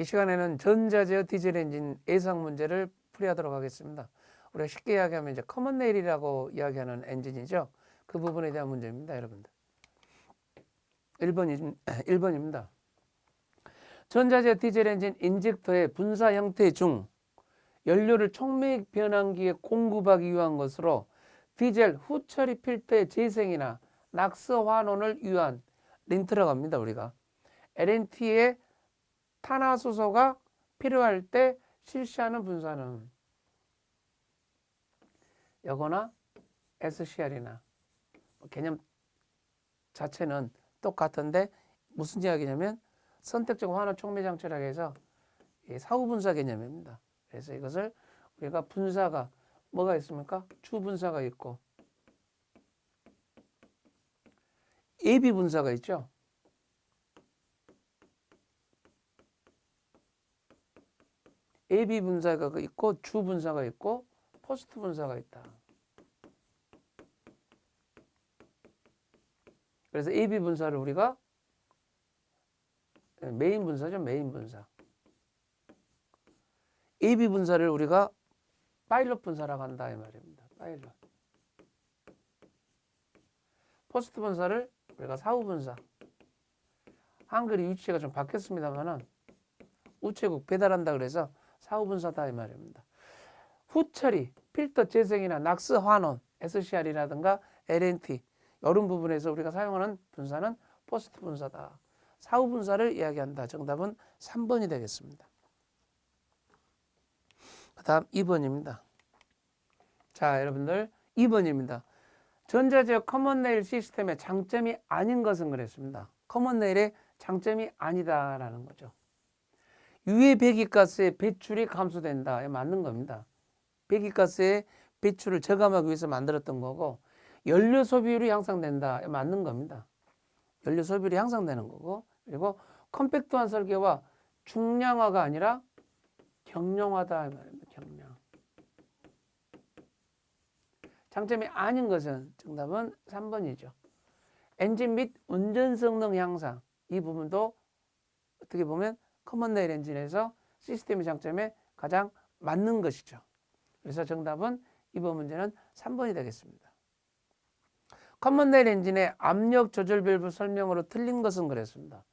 이 시간에는 전자제어 디젤 엔진 예상 문제를 풀이하도록 하겠습니다. 우리가 쉽게 이야기하면 이제 커먼 레일이라고 이야기하는 엔진이죠. 그 부분에 대한 문제입니다, 여러분들. 1번, 1번입니다. 전자제어 디젤 엔진 인젝터의 분사 형태 중 연료를 촉매익 변환기에 공급하기 위한 것으로 디젤 후처리 필터의 재생이나 낙스 환원을 위한 린트라고 합니다, 우리가. LNT의 탄화수소가 필요할 때 실시하는 분사는 여거나 SCR이나 뭐 개념 자체는 똑같은데 무슨 이야기냐면 선택적 환원 촉매 장치라고 해서 이 사후 분사 개념입니다. 그래서 이것을 우리가 분사가 뭐가 있습니까? 주 분사가 있고 예비 분사가 있죠. 예비 분사가 있고 주 분사가 있고 포스트 분사가 있다. 그래서 예비 분사를 우리가 메인 분사죠, 메인 분사. 예비 분사를 우리가 파일럿 분사라고 한다 이 말입니다. 파일럿. 포스트 분사를 우리가 사후 분사. 한글이 위치가 좀 바뀌었습니다만은 우체국 배달한다 그래서 사후 분사다 이 말입니다. 후처리, 필터 재생이나 낙스 환원, SCR이라든가 LNT 이런 부분에서 우리가 사용하는 분사는 포스트 분사다. 사후 분사를 이야기한다. 정답은 3번이 되겠습니다. 그 다음 2번입니다. 자, 여러분들 2번입니다. 전자제어 커먼 네일 시스템의 장점이 아닌 것은 그랬습니다. 커먼 네일의 장점이 아니다라는 거죠. 유해 배기가스의 배출이 감소된다. 에 맞는 겁니다. 배기가스의 배출을 저감하기 위해서 만들었던 거고 연료 소비율이 향상된다. 에 맞는 겁니다. 연료 소비율이 향상되는 거고 그리고 컴팩트한 설계와 중량화가 아니라 경량화다. 경량. 장점이 아닌 것은 정답은 3번이죠. 엔진 및 운전 성능 향상 이 부분도 어떻게 보면 커먼 네일 엔진에서 시스템의 장점에 가장 맞는 것이죠. 그래서 정답은 이번 문제는 3번이 되겠습니다. 커먼 네일 엔진의 압력 조절 밸브 설명으로 틀린 것은 그랬습니다.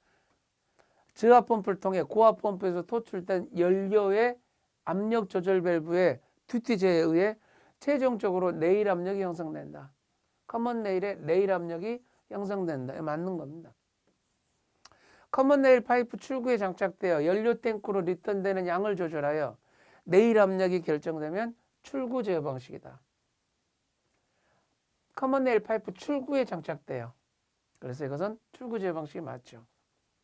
저압 펌프를 통해 고압 펌프에서 토출된 연료의 압력 조절 밸브의 튜티제에 의해 최종적으로 내일 압력이 형성된다. 커먼 네일의 내일 압력이 형성된다. 맞는 겁니다. 커먼 네일 파이프 출구에 장착되어 연료 탱크로 리턴되는 양을 조절하여 내일 압력이 결정되면 출구 제어 방식이다. 커먼 네일 파이프 출구에 장착돼요. 그래서 이것은 출구 제어 방식이 맞죠.